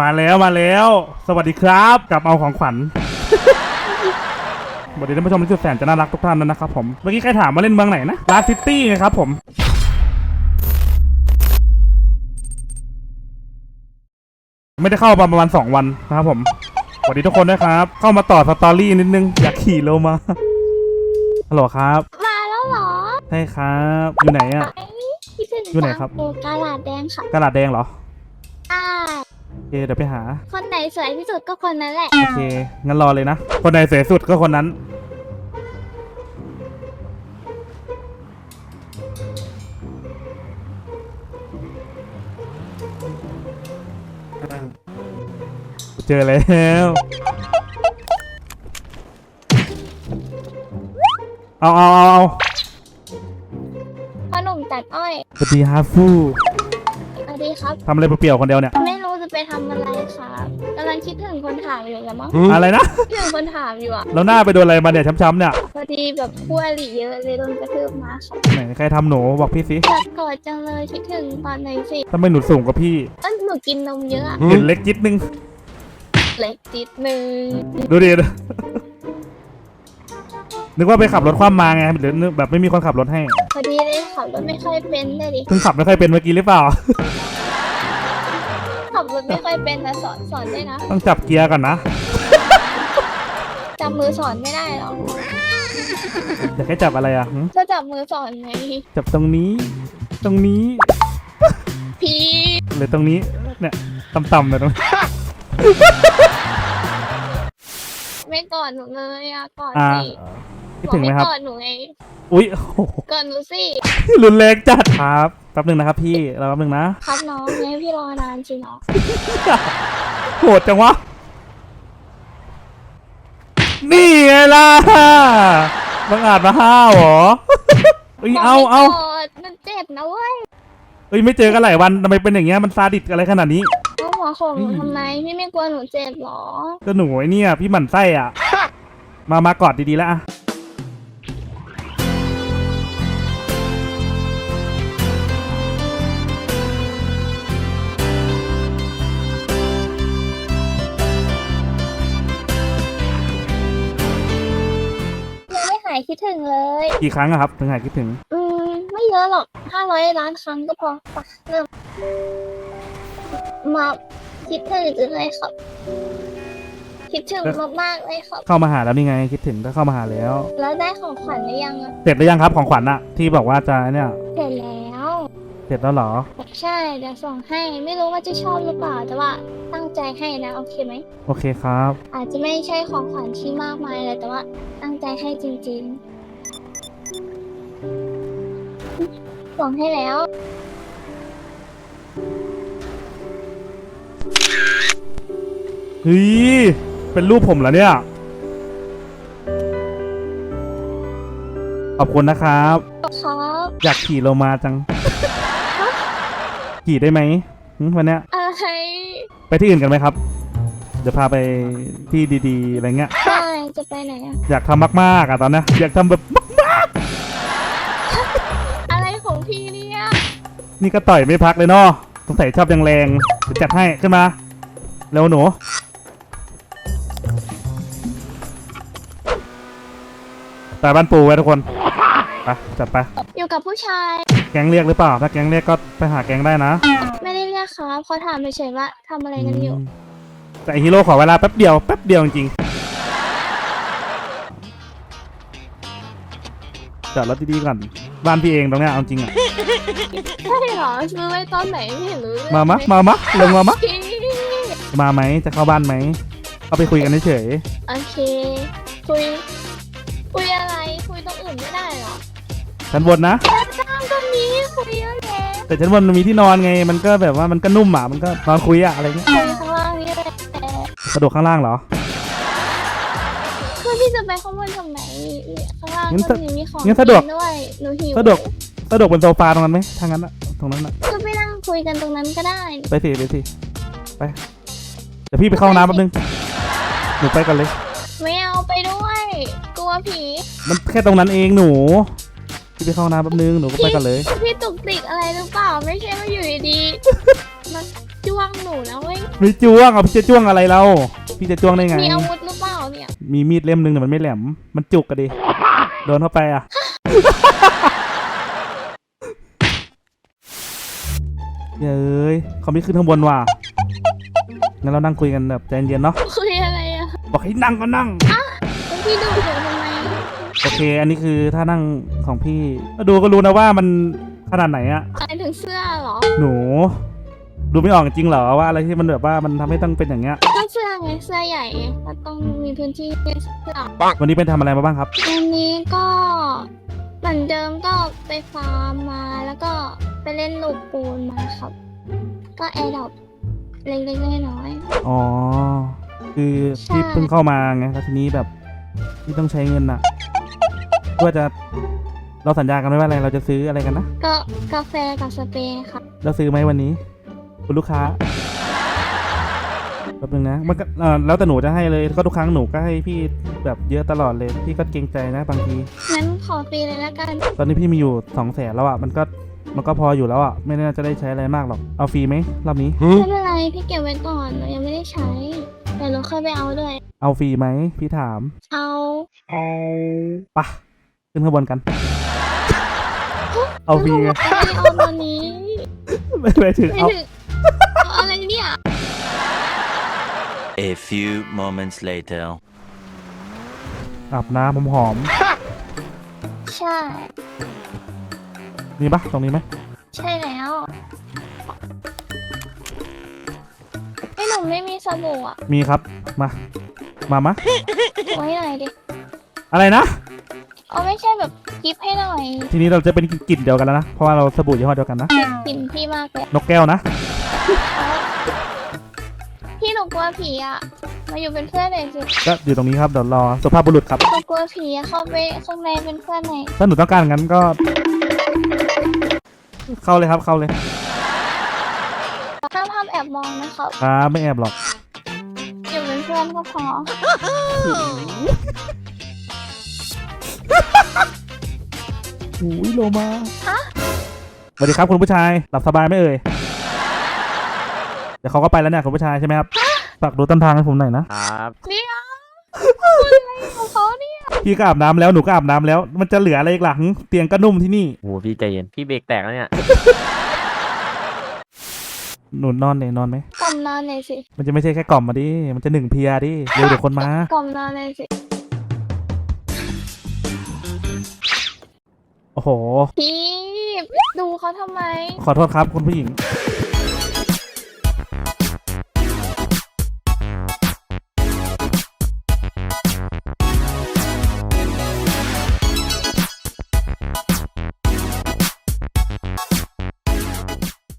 มาแล้วมาแล้ว สวัสดีครับกลับเอาของขวัญสวัสดีท่านผู้ชมที่สุดแสนจะน่ารักทุกท่านนะครับผมเมื่อกี้ใครถามมาเล่นเมืองไหนนะลาซิตี้ไงครับผมไม่ได้เข้ามาประมาณสองวันนะครับผมสวัสดีทุกคนด้วยครับ เข้ามาต่อสตอรี่นิดนึง อยากขี่โลมาฮัลโหลครับ มาแล้วเหรอใช่ครับ อยู่ไหนอะพี่ถึงอยู่ไหนครับโอกาลาดแดงค่ะกระดาษแดงเหรอใช่ โอเคเดี๋ยวไปหา คนไหนสวยที่สุดก็คนนั้นแหละ โอเค งั้นรอเลยนะ คนไหนสวยสุดก็คนนั้น เจอแล้ว เอาเอาเอาเอาพ่อหนุ่มตัดอ้อยสวัสดีฮาฟูสวัสดีครับทำอะไรเปรี้ยวๆคนเดียวเนี่ยไม่รู้จะไป ทำอะไรครับกำลังคิดถึงคนถามอยู่แล้วมั้งอะไรนะ คิดถึงคนถามอยู่อะแล้วหน้าไปโดนอะไรมาเนี่ยช้ำๆเนี่ยพอดีแบบพัวหลีเยอะเลยโดนกระทืบมาครับไหนใครทำหนูบอกพี่สิอยากกอดจังเลยคิดถึงตอนไหนสิทำไมหนูสูงกว่าพี่เอ้นหนูกินนมเยอะอะเห็นเล็กจิดนึง เล็กจิดนึงดูดิ นึกว่าไปขับรถคว่ำมาไงหรือนึกแบบไม่มีคนขับรถให้ พอดีเลยขับรถไม่ค่อยเป็นเลยดิเพิ่งขับไม่ค่อยเป็นเมื่อกี้หรือเปล่า ขับรถไม่ค่อยเป็นนะสอนสอนได้วยนะต้องจับเกียร์ก่อนนะจับมือสอนไม่ได้หรอกอยากให้จับอะไรอะหึจะจับมือสอนไงจับตรงนี้ ตรงนี้พี่หรือตรงนี้เนี่ยต่ำๆเลยตรงนี้ไม่กอดหนูเลยอะกอดอ่าสิ คิดถึงไหมครับอกกอดหนูไงอุ๊ยโอ้โหกอดหนูสิรุนแรงจัดครับ แป๊บหนึ่งนะครับพี่รอแป๊บหนึ่งนะ ครับน้องไงพี่รอนานจริงเหรอโหดจังวะ นี่ไงล่ะบังอาจมาห้าวเหรอเอ้ยเอาเอาบกไม่กดมันเจ็บนะเว้ยเอ้ยไม่เจอกันหลายวันทำไมเป็นอย่างเงี้ยมันซาดิสอะไรขนาดนี้ เอาหัวโขกหนูทำไมพี่ไม่กลัวหนูเจ็บเหรอ ก็หนูไอ้เนี่ยพี่หมั่นไส้อะ มามากอดดีๆแล้วอะายคิดถึงเลย กี่ครั้งอะครับถึงหายคิดถึง อืม ไม่เยอะหรอกห้าร้อยล้านครั้งก็พอไปเริ่มมาคิดถึงจังเลยครับ คิดถึงมากๆเลยครับ เข้ามาหาแล้วนี่ไงคิดถึงก็เข้ามาหาแล้ว แล้วได้ของขวัญหรือยังอะเสร็จหรือยังครับของขวัญอะที่บอกว่าจะเนี่ยเสร็จแล้ว เสร็จแล้วเหรอ ใช่เดี๋ยวส่งให้ไม่รู้ว่าจะชอบหรือเปล่า แต่ว่าตั้งใจให้นะโอเคไหม โอเคครับ อาจจะไม่ใช่ของขวัญที่มากมายเลยแต่ว่าตั้งใจให้จริงๆ ส่งให้แล้ว เฮ้ย เป็นรูปผมเหรอเนี่ย ขอบคุณนะครับ ครับ อยากขี่โลมาจัง ขี่ได้ไหมหึวันเนี้ยอะไรไปที่อื่นกันไหมครับ เดี๋ยวพาไปที่ดีๆอะไรเงี้ยได้จะไปไหนอะอยากทำมากๆอะตอนเนี้ยอยากทำแบบอะไรของพี่เนี่ยนี่ก็ต่อยไม่พักเลยเนาะสงสัยชอบยังแรงเดี๋ยวจัดให้ขึ้นมาเร็วหนูไปบ้านปูไว้ทุกคนไปจัดไปอยู่กับผู้ชาย แก๊งเรียกหรือเปล่า ถ้าแก๊งเรียกก็ไปหาแก๊งได้นะไม่ได้เรียกครับเขาถามเฉยๆว่าทำอะไรกันอยู่มแต่ไอ้ฮีโร่ขอเวลาแป๊บเดียวแป๊บเดียวจริงๆจอดรถดีๆก่อนบ้านพี่เองตรงเนี้ยเอาจริงอะใช่เหรอซื้อไว้ตอนไหนไม่เห็นรู้เรื่องมามะเลยมามะลงมามะพี่มาไหมจะเข้าบ้านไหมเอาไปคุยกันเฉยโอเค คุย คุยอะไร คุยตรงอื่นไม่ได้เหรอๆชั้นบนนะจ้าง ตรงนี้คุยเยอะแยะแต่ชั้นบนมันมีที่นอนไง มันก็แบบว่ามันก็นุ่มอะมันก็นอนคุยอะอะไรเงี้ยคุยข้างล่างนี่แหละสะดวกข้างล่างเหรอ คือพี่จะไปข้างบนทำไมข้างล่างงั้นก็สะมีมีของงั้นสะดวก กิด้วยหนูหิวสะดวกสะดวกบนโซฟาตรงนั้นไหมทางนั้นอะตรงนั้นอะก็ไปนั่งคุยกันตรงนั้นก็ได้ไปสิไปสิไปเดี๋ยวพี่ไปเข้าห้องน้ำแป๊บนึงหนูไปกันเลย ไม่เอาไปด้วย กลัวผีมันแค่ตรงนั้นเองหนู พี่ไปเข้าห้องน้ำแป๊บนึงหนูก็ไปกันเลย พี่ตุกติกอะไรหรือเปล่า ไม่ใช่ว่าอยู่ดีๆมันจ้ววงหนูนะเว้ยไม่จ้วงเอาพี่จะจ้วงอะไรเราพี่จะจ้วงได้ไง มีอาวุธหรือเปล่าเนี่ยมีมีดเล่มหนึงแต่มันไม่แหลม มันจุกอะดิโดนเข้าไปอะ เย้ยเขาไม่ขึ้นข้างบนว่ะงั้นเรานั่งคุยกันแบบใจเย็นๆเนาะคุยอะไรอะบอกให้นั่งก็นั่งแล้วพี่ดูหนูทำไม โอเค อันนี้คือท่านั่งของพี่ก็ดูก็รู้นะว่ามันขนาดไหนอะอะไรถึงเสื้อเหรอ หนู ดูไม่ออกจริงเหรอว่าอะไรที่มันแบบว่ามันทำให้ต้องเป็นอย่างเงี้ย ก็เสื้อไงเสื้อใหญ่ไงก็ต้องมีพื้นที่ให้เสื้อวันนี้ไปทำอะไรมาบ้างครับ วันนี้ก็เหมือนเดิมก็ไปฟาร์มมาแล้วก็ไปเล่นลูกปูนมาครับ ก็แอร์ดรอปเล็กๆน้อย อ๋อ คือพี่ใช่เพิ่งเข้ามาไงแล้วทีนี้แบบพี่ต้องใช้เงินอะ เพื่อจะเราสัญญากันไว้ว่าอะไรเราจะซื้ออะไรกันนะๆก็กาแฟกับสเปรย์ครับเราซื้อไหมวันนี้ คุณลูกค้าแป๊บนึงนะมันก็เอ่อแล้วแต่หนูจะให้เลยก็ทุกครั้งหนูก็ให้พี่แบบเยอะตลอดเลยพี่ก็เกรงใจนะบางที งั้นขอฟรีเลยแล้วกันตอนนี้พี่มีอยู่สองแสนแล้วอะมันก็มันก็พออยู่แล้วอะไม่น่าจะได้ใช้อะไรมากหรอกเอาฟรีไหมรอบนี้ ไม่เป็นไรพี่เก็บไว้ก่อนหนูยังไม่ได้ใช้เดี๋ยวหนูค่อยไปเอาด้วย เอาฟรีไหมพี่ถามเอาปะ ขึ้นข้างบนกัน เอาฟรีไงไม่ได้เอาตอนนี้ไม่ไปถึงไม่เอา ถึงเอาอะไรเนี่ย A few moments later. อาบน้ำผมหอมใช่มีปะตรงนี้ไหมใช่แล้วไอ้หนูไม่มีสบู่อะมีครับ มา มามาไว้หน่อยดิ อะไรนะ เอาไม่ใช่แบบกิฟให้หน่อยทีนี้เราจะเป็นกลิ่นเดียวกันแล้วนะ เพราะว่าเราสบู่ยี่ห้อเดียวกันนะ กลิ่นพี่มากเลยนกแก้วนะ พี่หนูกลัวผีอะ มาอยู่เป็นเพื่อนหน่อยสิก็อยู่ตรงนี้ครับเดี๋ยวรอสุภาพบุรุษครับ หนูกลัวผีอะเข้าไปข้างในเป็นเพื่อนหน่อยถ้าหนูต้องการงั้นก็ เข้าเลยครับเข้าเลยห้ามห้ามแอบมองนะครับครับไม่แอบหรอกอยู่เป็นเพื่อนก็พอ อุ้ยโลมาสวัสดีครับคุณผู้ชายหลับสบายไหมเอ่ยเดี๋ยวเขาก็ไปแล้วเนี่ยคุณผู้ชายใช่ไหมครับฝากดูต้นทางให้ผมหน่อยนะครับเดี๋ยวอะไรของเขาเนี่ยพี่ก็อาบน้ำแล้วหนูก็อาบน้ำแล้ว มันจะเหลืออะไรอีกหลังเตียงก็นุ่มที่นี่โหพี่ใจเย็นพี่เบรกแตกแล้วเนี่ยหนูนอนเนี่ยนอนไหมกล่อมนอนหน่อยสิ มันจะไม่ใช่แค่กล่อมมาดิมันจะหนึ่งเพียดิเดี๋ยวเดี๋ยวคนมากล่อมนอนหน่อยสิ โอ้โห พี่ดูเขาทำไม ขอโทษครับคุณผู้หญิง